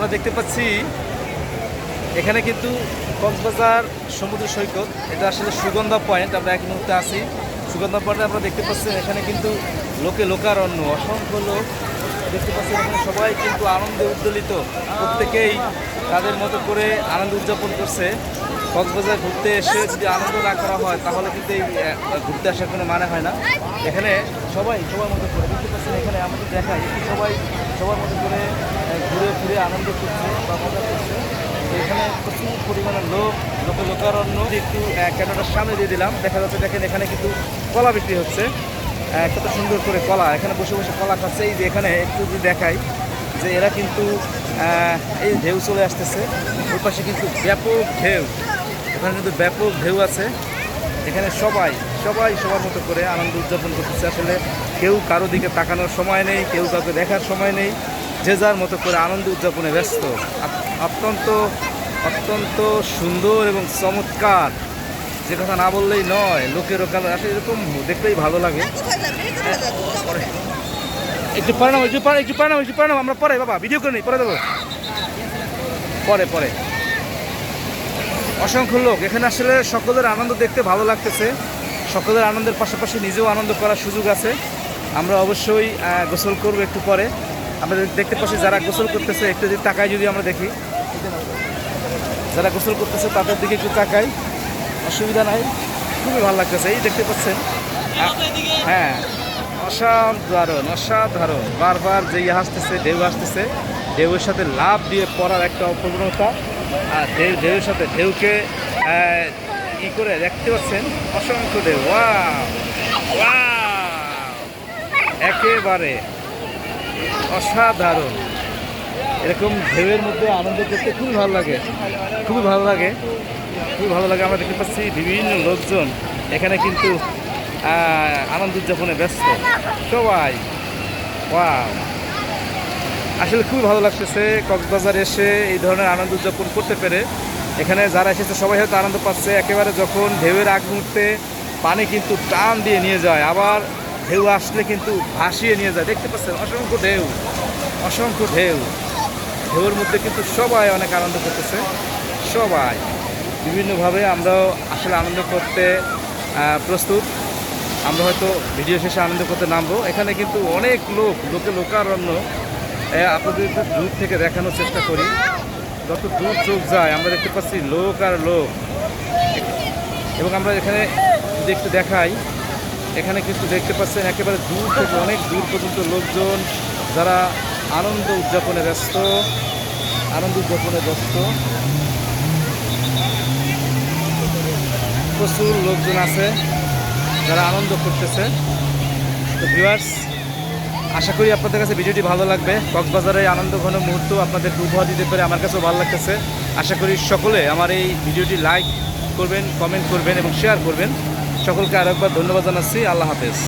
আমরা দেখতে পাচ্ছি, এখানে কিন্তু কক্সবাজার সমুদ্র সৈকত। এটা আসলে সুগন্ধা পয়েন্ট, আমরা এক মুহূর্তে আছি। সুগন্ধা পয়েন্টে আমরা দেখতে পাচ্ছি, এখানে কিন্তু লোকে লোকারণ্য, অসংখ্য লোক দেখতে পাচ্ছি। এখানে সবাই কিন্তু আনন্দে উদ্দোলিত প্রত্যেকেই তাদের মতো করে আনন্দ উদযাপন করছে। কক্সবাজার ঘুরতে এসে যদি আনন্দ না করা হয়, তাহলে কিন্তু এই ঘুরতে আসার কোনো মানে হয় না। এখানে সবাই, সবার মতো করে, দেখতে পাচ্ছেন এখানে আমাদের দেখায় সবাই, সবার মতো করে আনন্দ করছে বা মজা করছে। এখানে প্রচুর পরিমাণে লোক লোকে লোকারণ্য একটু আহ, ক্যামেরার সামনে দিয়ে দিলাম। দেখা যাচ্ছে দেখেন এখানে কিন্তু কলা বিক্রি হচ্ছে। কত সুন্দর করে কলা। এখানে বসে বসে কলা খাচ্ছে। এই যে এখানে একটু যদি দেখাই যে এরা কিন্তু এই ঢেউ চলে আসতেছে। ওই পাশে কিন্তু ব্যাপক ঢেউ। এখানে কিন্তু ব্যাপক ঢেউ আছে। এখানে সবাই সবাই সবার মতো করে আনন্দ উদযাপন করতেছে। আসলে কেউ কারও দিকে তাকানোর সময় নেই কেউ কাউকে দেখার সময় নেই। যে যার মতো করে আনন্দ উদযাপনে ব্যস্ত। অত্যন্ত অত্যন্ত সুন্দর এবং চমৎকার। যে কথা না বললেই নয় লোকের ওখানে আসলে এরকম? দেখলেই ভালো লাগে। একটু পরে নাও একটু পরে একটু পরে নাও একটু পরে নাও আমরা পরে বাবা ভিডিও করে নিই পরে দেবো। পরে পরে। অসংখ্য লোক এখানে আসলে সকলের আনন্দ দেখতে ভালো লাগতেছে। সকলের আনন্দের পাশাপাশি নিজেও আনন্দ করার সুযোগ আছে। আমরা অবশ্যই গোসল করব একটু পরে। আমরা দেখতে পাচ্ছি যারা গোসল করতেছে, একটু যদি তাকায় যদি আমরা দেখি। যারা গোসল করতেছে, তাদের দিকে একটু তাকাই। অসুবিধা নাই। খুবই ভালো লাগতেছে। এই দেখতে পাচ্ছেন? হ্যাঁ। অসাধারণ অসাধারণ। বারবার যে ইয়ে আসতেছে ঢেউ আসতেছে ঢেউয়ের সাথে লাভ দিয়ে পড়ার একটা প্রবণতা আর ঢেউ, ঢেউয়ের সাথে ঢেউকে ই করে দেখতে পাচ্ছেন? অসংখ্য ঢেউ। ওয়া একেবারে অসাধারণ। এরকম ঢেউয়ের মধ্যে আনন্দ করতে খুবই ভালো লাগে। খুবই ভালো লাগে। খুবই ভালো লাগে। আমরা দেখতে পাচ্ছি বিভিন্ন লোকজন এখানে কিন্তু আনন্দ উদযাপনে ব্যস্ত। সবাই। ওয়াও। আসলে খুবই ভালো লাগতেছে কক্সবাজার এসে এই ধরনের আনন্দ উদযাপন করতে পেরে। এখানে যারা এসেছে, সবাই হয়তো আনন্দ পাচ্ছে। একেবারে যখন ঢেউয়ের আগ মুহূর্তে পানি কিন্তু টান দিয়ে নিয়ে যায়। আবার ঢেউ আসলে কিন্তু ভাসিয়ে নিয়ে যায়। দেখতে পাচ্ছেন, অসংখ্য ঢেউ অসংখ্য ঢেউ। ঢেউয়ের মধ্যে কিন্তু সবাই অনেক আনন্দ করতেছে। সবাই। বিভিন্নভাবে আমরাও আসলে আনন্দ করতে প্রস্তুত। আমরা হয়তো ভিডিও শেষে আনন্দ করতে নামবো। এখানে কিন্তু অনেক লোক, লোকে লোকারণ্য। আপনাদের দূর থেকে দেখানোর চেষ্টা করি। যত দূর চোখ যায়, আমরা দেখতে পাচ্ছি লোক আর লোক। এবং আমরা এখানে একটু দেখাই এখানে কিন্তু দেখতে পাচ্ছেন একেবারে দূর থেকে অনেক দূর পর্যন্ত লোকজন যারা আনন্দ উদযাপনে ব্যস্ত, আনন্দ উদযাপনে ব্যস্ত। প্রচুর লোকজন আছে যারা আনন্দ করতেছে। তো ভিউয়ার্স আশা করি আপনাদের কাছে ভিডিওটি ভালো লাগবে। কক্সবাজারের আনন্দ ঘন মুহূর্ত আপনাদের উপহার দিতে পেরে আমার কাছেও ভালো লাগতেছে। আশা করি সকলে আমার এই ভিডিওটি লাইক করবেন কমেন্ট করবেন এবং শেয়ার করবেন। সকলকে আরেকবার ধন্যবাদ জানাচ্ছি। আল্লাহ হাফেজ।